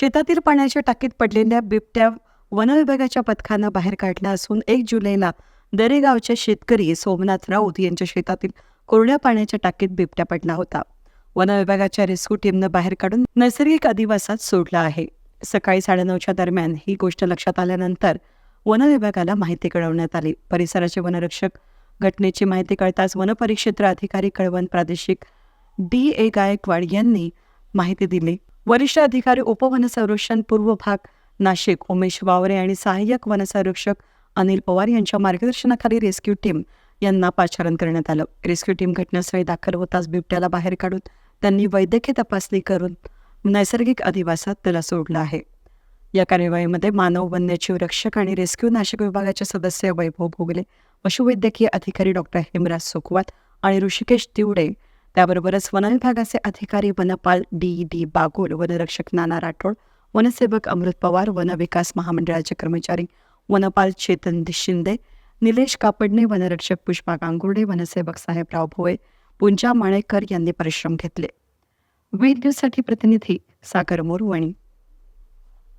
शेतातील पाण्याच्या टाकीत पडलेल्या बिबट्या वनविभागाच्या पथकानं बाहेर काढला असून एक जुलैला दरेगावचे शेतकरी सोमनाथ राऊत यांच्या शेतातील कोरड्या पाण्याच्या टाकीत बिबट्या पडला होता. वनविभागाच्या रेस्क्यू टीमनं बाहेर काढून नैसर्गिक अधिवासात सोडला आहे. सकाळी साडेनऊच्या दरम्यान ही गोष्ट लक्षात आल्यानंतर वनविभागाला माहिती कळवण्यात आली. परिसराचे वनरक्षक घटनेची माहिती कळताच वनपरिक्षेत्र अधिकारी कळवण प्रादेशिक डी ए गायकवाड यांनी माहिती दिली. वरिष्ठ अधिकारी उपवनसंरक्षण पूर्व भाग नाशिक उमेश वावरे आणि सहाय्यक वनसंरक्षक अनिल पवार यांच्या मार्गदर्शनाखाली रेस्क्यू टीम यांना पाचारण करण्यात आलं. रेस्क्यू टीम घटनास्थळी दाखल होताच बिबट्याला बाहेर काढून त्यांनी वैद्यकीय तपासणी करून नैसर्गिक अधिवासात त्याला सोडलं आहे. या कार्यवाहीमध्ये मानव वन्यजीव रक्षक आणि रेस्क्यू नाशिक विभागाचे सदस्य वैभव भोगले पशुवैद्यकीय अधिकारी डॉक्टर हेमराज सुखवात आणि ऋषिकेश तिवडे त्याबरोबरच वन विभागाचे अधिकारी वनपाल डी. डी. बागोल वनरक्षक नाना राठोड वनसेवक अमृत पवार वनविकास महामंडळाचे कर्मचारी वनपाल चेतन शिंदे निलेश कापडणे वनरक्षक पुष्पा गांगुर्डे वनसेवक साहेबराव भोये पूंजा माणेकर यांनी परिश्रम घेतले. वीर न्यूजसाठी प्रतिनिधी सागर मोरवणी